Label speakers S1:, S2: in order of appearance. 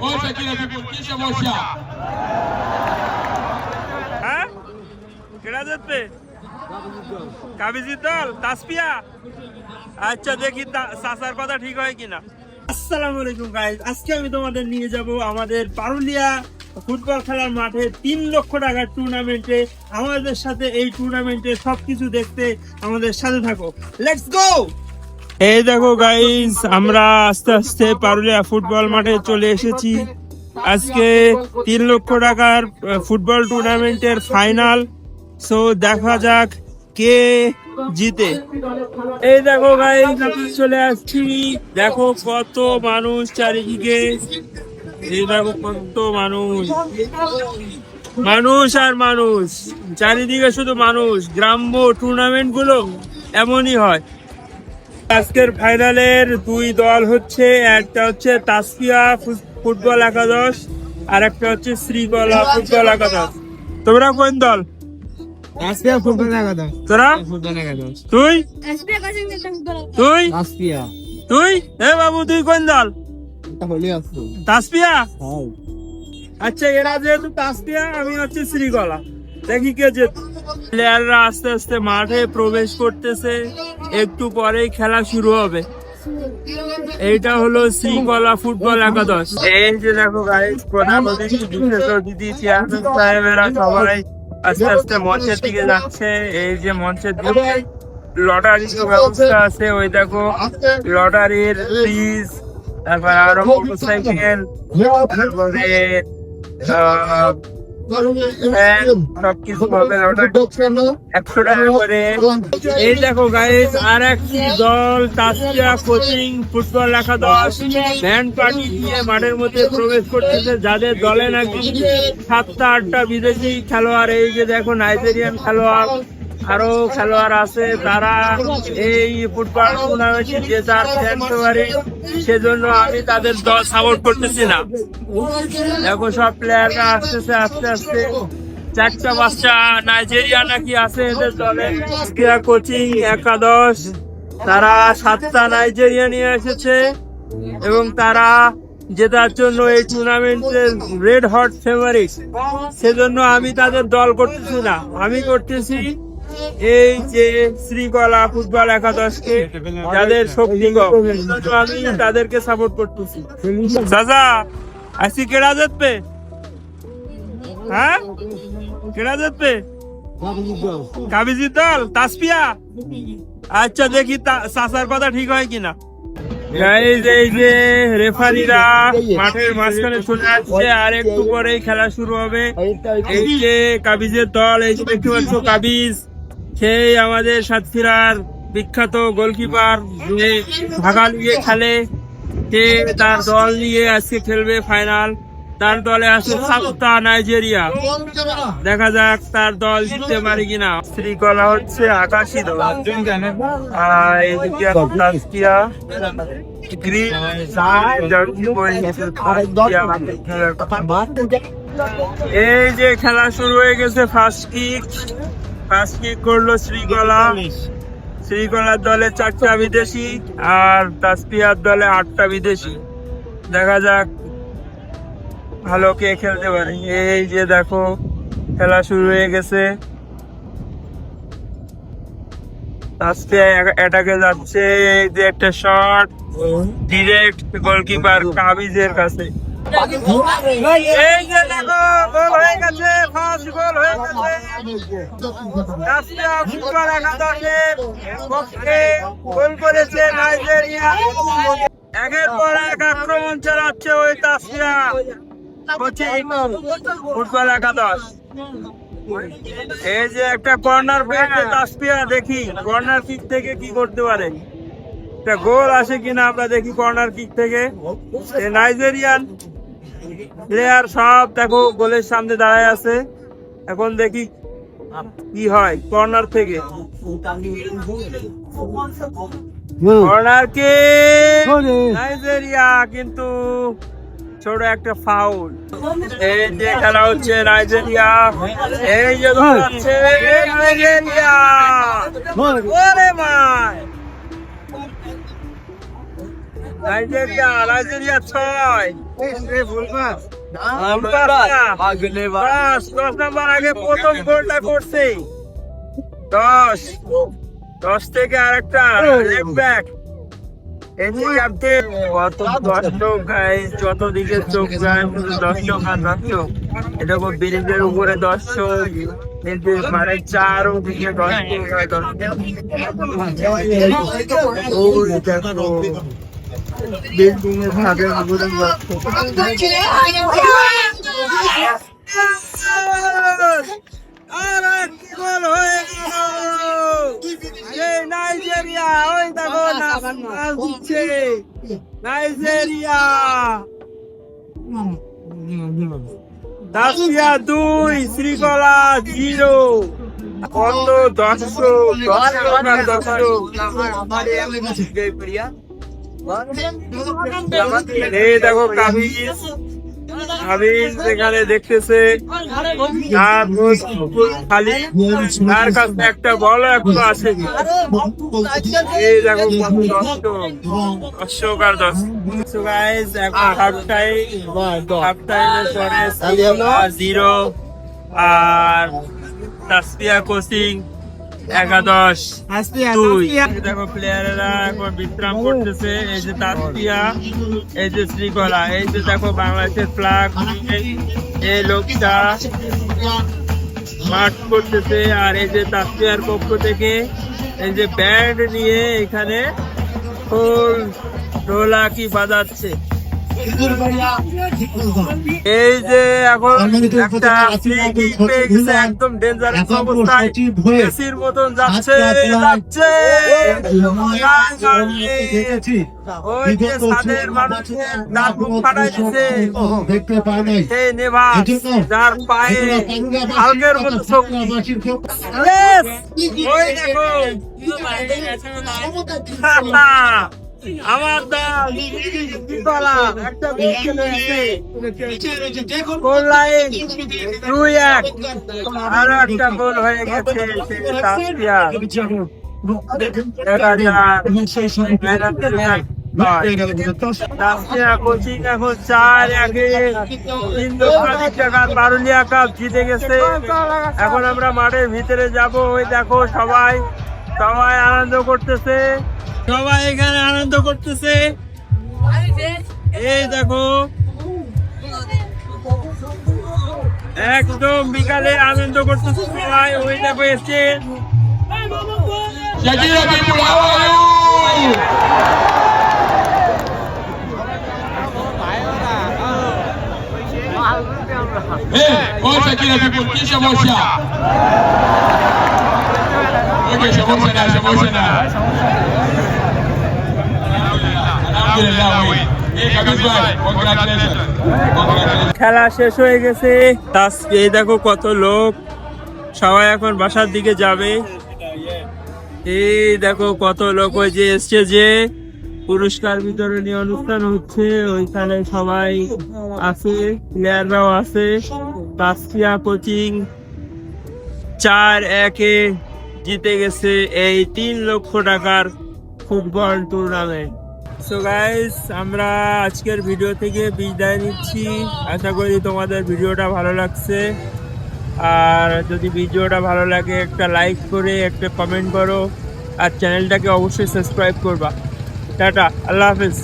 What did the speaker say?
S1: Ocha kila people, kisha mosha.
S2: হ্যাঁ? কেনা যাচ্ছে কাবিজির দল? তাসপিয়া? আচ্ছা দেখি তা- চাচার কথা ঠিক হয় কিনা। আসসালামু আলাইকুম গাইজ আজকে আমি তোমাদের নিয়ে যাব আমাদের পারুলিয়া ফুটবল খেলার মাঠে তিন লক্ষ টাকার টুর্নামেন্টে আমাদের সাথে এই টুর্নামেন্টে সবকিছু দেখতে আমাদের সাথে থাকো। লেটস গো এই দেখো গাইজ আমরা আস্তে আস্তে পারুলিয়া ফুটবল মাঠে চলে এসেছি। আজকে তিন লক্ষ টাকার ফুটবল টুর্নামেন্টের ফাইনাল সো দেখা যাক কে জিতে। এই দেখো আমি চলে আসছি। দেখো কত মানুষ চারিদিকে। এই দেখো কত মানুষ। মানুষ আর মানুষ। চারিদিকে শুধু মানুষ। গ্রাম্য টুর্নামেন্টগুলো এমনই হয়। আজকের ফাইনালের দুই দল হচ্ছে একটা হচ্ছে তাসপিয়া ফু- ফুটবল একাদশ আর একটা হচ্ছে শ্রীকলা ফুটবল একাদশ। তোমরা কোন দল?
S3: আসপিয়া ফুটবল একাদশ।
S2: তোরা?
S3: ফুটবল একাদশ।
S2: তুই? তুই?
S3: আসপিয়া
S2: তুই? এ বাবু তুই কোন দল? তাসপিয়া
S3: হ্যাঁ।
S2: আচ্ছা এরা যেহেতু তাসপিয়া আমি হচ্ছে শ্রীকলা দেখি কে যে প্লেয়াররা আস্তে আস্তে মাঠে প্রবেশ করতেছে। একটু পরেই খেলা শুরু হবে। এইটা হলো শ্রীকলা ফুটবল একাদশ। এই যে দেখো গাইস প্রধান অতিথি সাহেবেরা সবাই আস্তে আস্তে মঞ্চের দিকে যাচ্ছে। এই যে মঞ্চের দিকে লটারির ব্যবস্থা আছে। ওই দেখো লটারির ফ্রিজ তারপর আরও মোটরসাইকেল তারপরে এই দেখো গাইস আর একটি দল তাসিয়া কোচিং ফুটবল একাদশ ব্যান্ড পার্টি দিয়ে মাঠের মধ্যে প্রবেশ করতেছে। যাদের দলে নাকি সাতটা আটটা বিদেশি খেলোয়াড় এই যে দেখো নাইজেরিয়ান খেলোয়াড়। আরও খেলোয়াড় আছে, তারা এই ফুটবল টুর্নামেন্টে যে যার ফ্যান ফেভারিট সেজন্য আমি তাদের দল সাপোর্ট করতেছি না। দেখো সব প্লেয়াররা আসতেছে, আস্তে আস্তে। চারটা বাচ্চা নাইজেরিয়া নাকি আছে এদের দলে। ক্রীড়া কোচিং একাদশ, তারা সাতটা নাইজেরিয়া নিয়ে এসেছে। এবং তারা জেতার জন্য এই টুর্নামেন্টের রেড হট ফেভারিট সেজন্য আমি তাদের দল করতেছি না। আমি করতেছি এই যে শ্রীকলা ফুটবল একাদশকে যাদের শক্তি আমি তাদেরকে সাপোর্ট করতেছি। চাচা আজকে কেডা জিতবে? হ্যাঁ? কেডা দল তাসপিয়া আচ্ছা দেখি চাচার কথা ঠিক হয় কিনা। এই যে রেফারিরা মাঠের মাঝখানে চলে আসছে, আর একটু পরেই খেলা শুরু হবে। এই যে কাবিজের দল, এই যে দেখতে পাচ্ছ কাবিজ। সেই আমাদের সাতক্ষীরার বিখ্যাত গোলকিপার যে ঢাকা লিগে খেলে, সে তার দল নিয়ে আজকে খেলবে ফাইনাল তার দলে আছে সাতটা নাইজেরিয়া। দেখা যাক তার দল জিততে পারে কিনা। শ্রীকলা হচ্ছে আকাশি দল। আর। এই যে খেলা শুরু হয়ে গেছে ফার্স্ট কিক ফার্স্ট কিক করল শ্রীকলা। শ্রীকলার দলে চারটা বিদেশি আর তাসপিয়ার দলে আটটা বিদেশি। দেখা যাক ভালো কে খেলতে পারে। এই যে দেখো খেলা শুরু হয়ে গেছে। তাসপিয়া অ্যাটাকে যাচ্ছে এই যে একটা শট ডিরেক্ট গোলকিপার কাবিজের কাছে। পর এক আক্রমণ চালাচ্ছে ওই তাসপিয়া কোচিং ফুটবল একাদশ এই যে একটা কর্নার পেয়েছে তাসপিয়া দেখি কর্নার কিক থেকে কি করতে পারে একটা গোল আসে কিনা আমরা দেখি কর্নার কিক থেকে নাইজেরিয়ান প্লেয়ার সব দেখো গোলের সামনে দাঁড়ায় আছে। এখন দেখি কি হয় কর্নার থেকে। কর্নার কে নাইজেরিয়া কিন্তু ছোট একটা ফাউল এই যে খেলা হচ্ছে নাইজেরিয়া এই যে হচ্ছে নাইজেরিয়া ওরে নাইজেরিয়া নাইজেরিয়া ছয়। দশ নম্বর আগে প্রথম গোলটা করছে। দশ দশ থেকে আরেকটা ব্যাক যত দিকে চোখ যায় শুধু দর্শক আর দর্শক। এটা খুব ব্রিজের উপরে দর্শক কিন্তু মানে চারো দিকে দর্শক আর দর্শক। ওই দেখো বিল্ডিং এর ছাদে উপরে দর্শক আরে কি গোল হয়ে গেল এই নাইজেরিয়া ওই দেখো নাচ নাচ দিচ্ছে নাইজেরিয়া দাসিয়া দুই শ্রীকলা জিরো কত দর্শক দর্শক আর দর্শক এই দেখো কাবিজ। কাবিজ এখানে দেখতেছে। তার কাছে একটা বল একটু আছে এই দেখো দর্শক আর guys, এখন হাফ হাফ জিরো আর তাসপিয়া কোচিং একাদশ দুই। দেখো প্লেয়ারেরা এখন বিশ্রাম করতেছে। এই যে তাসপিয়া এই যে শ্রীকলা এই যে দেখো বাংলাদেশের ফ্ল্যাগ এই লোকটা মাঠ করতেছে আর এই যে তাসপিয়ার পক্ষ থেকে এই যে ব্যান্ড নিয়ে এখানে খোল ঢোলাকি বাজাচ্ছে। এই যে এখন একটা একদম ডেঞ্জারাস অবস্থায় মেসির মতন যাচ্ছে যাচ্ছে ওই যে সাদের মানুষের দাঁত মুখ ফাটাই দিচ্ছে
S4: দেখতে পায় নাই
S2: সেই নেভাস যার পায়ে হালকের মতো শক্তি ওই দেখো আমার একটা দুই এক। আরও একটা গোল হয়ে গেছে বারুলিয়া কাপ জিতে গেছে। এখন আমরা মাঠের ভিতরে যাব। ওই দেখো সবাই সবাই আনন্দ করতেছে। সবাই এখানে আনন্দ করতেছে। এই দেখো। একদম বিকালে আনন্দ করতেছে সবাই। ওই দেখো এসছে।
S1: সমস্যা? Okay, সমস্যা না, সমস্যা না।
S2: খেলা শেষ হয়ে গেছে। তাস এই দেখো কত লোক। সবাই এখন বাসার দিকে যাবে। এই দেখো কত লোক ওই যে এসছে যে পুরস্কার বিতরণী অনুষ্ঠান হচ্ছে। ওইখানে সবাই আছে প্লেয়াররাও আছে। তাসকিয়া কোচিং চার একে জিতে গেছে এই তিন লক্ষ টাকার ফুটবল টুর্নামেন্ট সো গাইস আমরা আজকের ভিডিও থেকে বিদায় নিচ্ছি। আশা করি তোমাদের ভিডিওটা ভালো লাগছে। আর যদি ভিডিওটা ভালো লাগে, একটা লাইক করে, একটা কমেন্ট করো। আর চ্যানেলটাকে অবশ্যই সাবস্ক্রাইব করবা। টাটা, আল্লাহ হাফিজ।